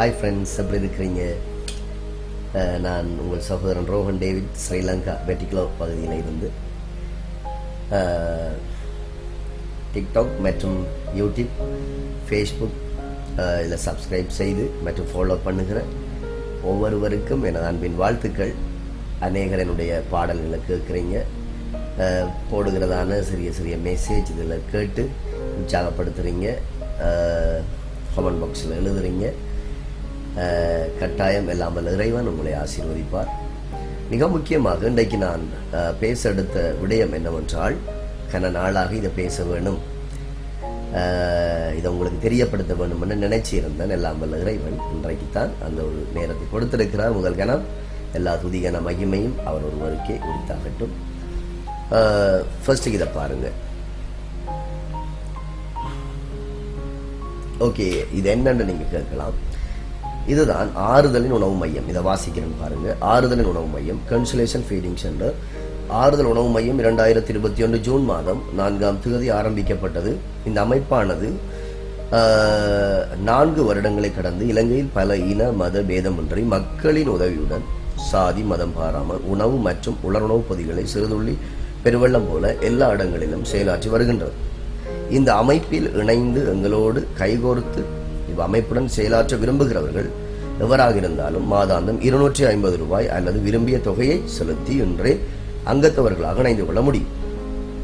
Hi friends எப்படி இருக்கிறீங்க? நான் உங்கள் சகோதரன் ரோஹன் டேவிட் ஸ்ரீலங்கா வெட்டிகுலோ பகுதியில் இருந்து டிக்டாக் மற்றும் யூடியூப் ஃபேஸ்புக் இதில் சப்ஸ்கிரைப் செய்து மற்றும் ஃபாலோ பண்ணுகிற ஒவ்வொருவருக்கும் எனது அன்பின் வாழ்த்துக்கள். அநேகர் என்னுடைய பாடல்களை கேட்குறீங்க. போடுகிறதான சிறிய சிறிய மெசேஜ் இதில் கேட்டு உற்சாகப்படுத்துகிறீங்க கமெண்ட் பாக்ஸில் எழுதுறீங்க. கட்டாயம் எல்லாம் இறைவன் உங்களை ஆசீர்வதிப்பார். மிக முக்கியமாக இன்றைக்கு நான் பேச எடுத்த விடயம் என்னவென்றால் கன நாளாக இதை பேச வேணும். இதை உங்களுக்கு தெரியப்படுத்த வேண்டும் நினைச்சி நினைச்சிருந்தேன் எல்லாம் வல்ல இறைவன். இன்றைக்கு தான் அந்த ஒரு நேரத்தை கொடுத்திருக்கிறார். உங்கள் கணம் எல்லா துதிகன மகிமையும் அவர் ஒருவருக்கே உரித்தாகட்டும். ஃபர்ஸ்ட்டுக்கு இதை பாருங்கள் ஓகே இது என்னன்னு நீங்க கேட்கலாம். இதுதான் ஆறுதலின் உணவு மையம். இதை வாசிக்கிறேன் பாருங்க. ஆறுதலின் உணவு மையம். கன்சுலேஷன் ஃபீடிங் சென்டர் ஆறுதல் உணவு மையம் இரண்டாயிரத்தி இருபத்தி ஒன்று ஜூன் மாதம் நான்காம் தேதி ஆரம்பிக்கப்பட்டது. இந்த அமைப்பானது நான்கு வருடங்களை கடந்து இலங்கையில் பல இன மத பேதமின்றி மக்களின் உதவியுடன் சாதி மதம் பாராமல் உணவு மற்றும் உலருணவு பொதிகளை சிறுதுள்ளி பெருவெள்ளம் போல எல்லா இடங்களிலும் செயலாற்றி வருகின்றது. இந்த அமைப்பில் இணைந்து எங்களோடு கைகோர்த்து அமைப்புடன் செயலாற்ற விரும்புகிறவர்கள் எவராக இருந்தாலும் மாதாந்தம் இருநூற்றி ஐம்பது ரூபாய் அல்லது விரும்பிய தொகையை செலுத்தி இன்றே அங்கத்தவர்களாக இணைந்து கொள்ள முடியும்.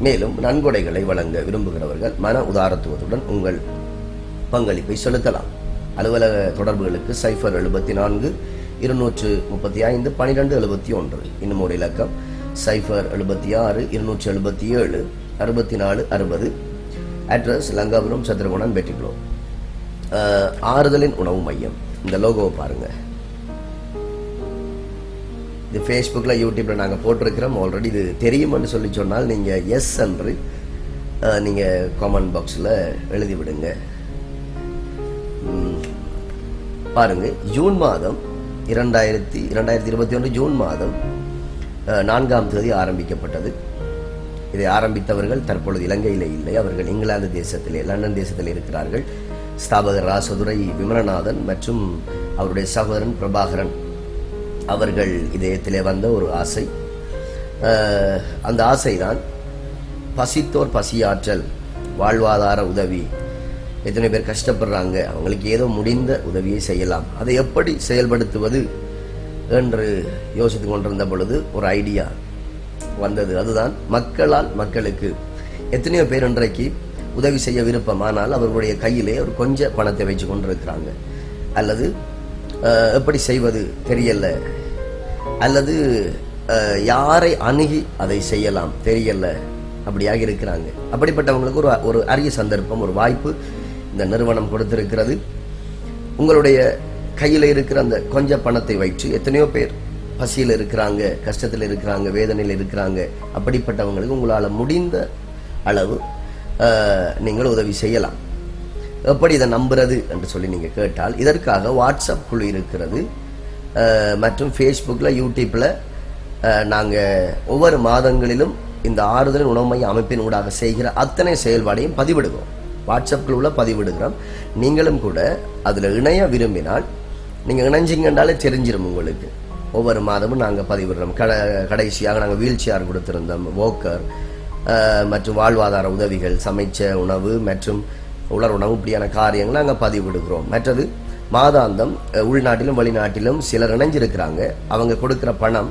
மேலும் நன்கொடைகளை வழங்க விரும்புகிறவர்கள் மன உதாரத்துவத்துடன் உங்கள் பங்களிப்பை செலுத்தலாம். அலுவலக தொடர்புகளுக்கு சைஃபர் எழுபத்தி நான்கு இருநூற்று முப்பத்தி ஐந்து பனிரெண்டு எழுபத்தி ஒன்று இன்னும் ஒரு இலக்கம். சைஃபர் எழுபத்தி ஆறு இருநூற்றி எழுபத்தி ஏழு அறுபத்தி நாலு அறுபது. அட்ரஸ் லங்காபுரம் சத்திரகுணம் பெட்டிக்குளோ ஆறுதலின் உணவு மையம். இந்த லோகோவை பாருங்க. இது ஃபேஸ்புக்கில் யூடியூப்பில் நாங்கள் போட்டிருக்கிறோம். ஆல்ரெடி இது தெரியும்னு சொல்லி சொன்னால் நீங்கள் எஸ் என்று நீங்கள் காமெண்ட் பாக்ஸில் எழுதி விடுங்க பாருங்க. ஜூன் மாதம் இரண்டாயிரத்தி இரண்டாயிரத்தி இருபத்தி ஒன்று ஜூன் மாதம் நான்காம் தேதி ஆரம்பிக்கப்பட்டது. இதை ஆரம்பித்தவர்கள் தற்பொழுது இலங்கையில் இல்லை. அவர்கள் இங்கிலாந்து தேசத்திலே லண்டன் தேசத்தில் இருக்கிறார்கள். ஸ்தாபகர் ராசதுரை விமலநாதன் மற்றும் அவருடைய சகோதரன் பிரபாகரன். அவர்கள் இதயத்திலே வந்த ஒரு ஆசை. அந்த ஆசைதான் பசித்தோர் பசியாற்றல் வாழ்வாதார உதவி. எத்தனை பேர் கஷ்டப்படுறாங்க அவங்களுக்கு ஏதோ முடிந்த உதவியை செய்யலாம். அதை எப்படி செயல்படுத்துவது என்று யோசித்து கொண்டிருந்த பொழுது ஒரு ஐடியா வந்தது. அதுதான் மக்களால் மக்களுக்கு. எத்தனையோ பேர் இன்றைக்கு உதவி செய்ய விருப்பம் ஆனால் அவர்களுடைய கையிலே ஒரு கொஞ்சம் பணத்தை வச்சு கொண்டிருக்கிறாங்க. அல்லது எப்படி செய்வது தெரியல. அல்லது யாரை அணுகி அதை செய்யலாம் தெரியல. அப்படியாக இருக்கிறாங்க. அப்படிப்பட்டவங்களுக்கு ஒரு ஒரு அரிய சந்தர்ப்பம் ஒரு வாய்ப்பு இந்த நிறுவனம் கொடுத்திருக்கிறது. உங்களுடைய கையில் இருக்கிற அந்த கொஞ்ச பணத்தை வைத்து எத்தனையோ பேர் பசியில் இருக்கிறாங்க கஷ்டத்தில் இருக்கிறாங்க வேதனையில் இருக்கிறாங்க. அப்படிப்பட்டவங்களுக்கு உங்களால் முடிந்த அளவு நீங்கள் உதவி செய்யலாம். எப்படி இதை நம்புறது என்று சொல்லி நீங்கள் கேட்டால் இதற்காக வாட்ஸ்அப் குழு இருக்கிறது. மற்றும் ஃபேஸ்புக்கில் யூடியூப்பில் நாங்கள் ஒவ்வொரு மாதங்களிலும் இந்த ஆறுதல் உணவு அமைப்பின் ஊடாக செய்கிற அத்தனை செயல்பாடையும் பதிவிடுவோம் வாட்ஸ்அப் குழுவில் பதிவிடுகிறோம். நீங்களும் கூட அதில் இணைய விரும்பினால் நீங்கள் இணைஞ்சிங்கன்றாலே தெரிஞ்சிடும் உங்களுக்கு. ஒவ்வொரு மாதமும் நாங்கள் பதிவிடுறோம். கட கடைசியாக நாங்கள் வீல் சேர் கொடுத்துருந்தோம் வோக்கர் மற்றும் வாழ்வாதார உதவிகள் சமைச்ச உணவு மற்றும் உலர் உணவு இப்படியான காரியங்கள் நாங்கள் பதிவிடுகிறோம். மற்றது மாதாந்தம் உள்நாட்டிலும் வெளிநாட்டிலும் சிலர் இணைஞ்சிருக்கிறாங்க. அவங்க கொடுக்குற பணம்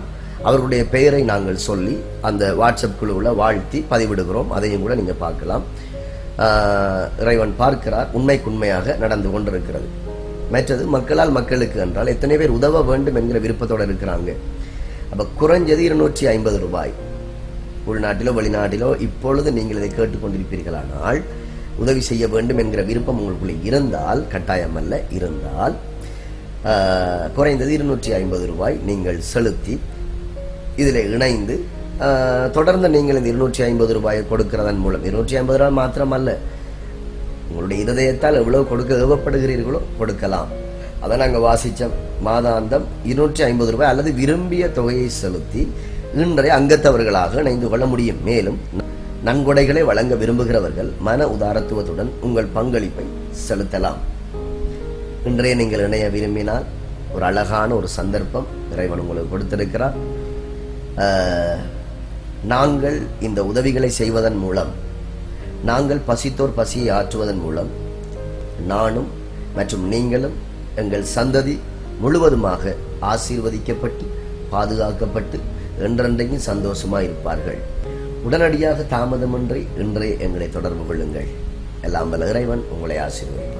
அவர்களுடைய பெயரை நாங்கள் சொல்லி அந்த வாட்ஸ்அப் குழுவில் வாழ்த்தி பதிவிடுகிறோம். அதையும் கூட நீங்கள் பார்க்கலாம். இறைவன் பார்க்கிறார். உண்மைக்குண்மையாக நடந்து கொண்டிருக்கிறது. மற்றது மக்களால் மக்களுக்கு என்றால் எத்தனை பேர் உதவ வேண்டும் என்கிற விருப்பத்தோடு இருக்கிறாங்க. அப்போ குறைஞ்சது இருநூற்றி ஐம்பது ரூபாய். உள்நாட்டிலோ வெளிநாட்டிலோ இப்பொழுது நீங்கள் இதை கேட்டுக்கொண்டிருப்பீர்களானால் உதவி செய்ய வேண்டும் என்கிற விருப்பம் உங்களுக்குள்ளே இருந்தால் கட்டாயம் அல்ல இருந்தால் குறைந்தது இருநூற்றி ஐம்பது ரூபாய் நீங்கள் செலுத்தி இதில் இணைந்து தொடர்ந்து நீங்கள் இந்த இருநூற்றி ஐம்பது ரூபாயை கொடுக்கிறதன் மூலம் இருநூற்றி ஐம்பது ரூபாய் மாத்திரமல்ல உங்களுடைய இருதயத்தால் எவ்வளவு கொடுக்க ஏவப்படுகிறீர்களோ கொடுக்கலாம். அதை நாங்கள் வாசித்த மாதாந்தம் இருநூற்றி ஐம்பது ரூபாய் அல்லது விரும்பிய தொகையை செலுத்தி இன்றைய அங்கத்தவர்களாக இணைந்து கொள்ள முடியும். மேலும் நன்கொடைகளை வழங்க விரும்புகிறவர்கள் மன உதாரத்துவத்துடன் உங்கள் பங்களிப்பை செலுத்தலாம். இன்றைய நீங்கள் இணைய விரும்பினால் ஒரு அழகான ஒரு சந்தர்ப்பம் இறைவன் உங்களுக்கு கொடுத்திருக்கிறார். நாங்கள் இந்த உதவிகளை செய்வதன் மூலம் நாங்கள் பசித்தோர் பசியை ஆற்றுவதன் மூலம் நானும் மற்றும் நீங்களும் எங்கள் சந்ததி முழுவதுமாக ஆசீர்வதிக்கப்பட்டு பாதுகாக்கப்பட்டு என்றென்றைக்கும் சந்தோஷமாக இருப்பார்கள் உடனடியாக தாமதமின்றி இன்றே எங்களை தொடர்பு கொள்ளுங்கள். எல்லாம் வல்ல இறைவன் உங்களை ஆசீர்வதி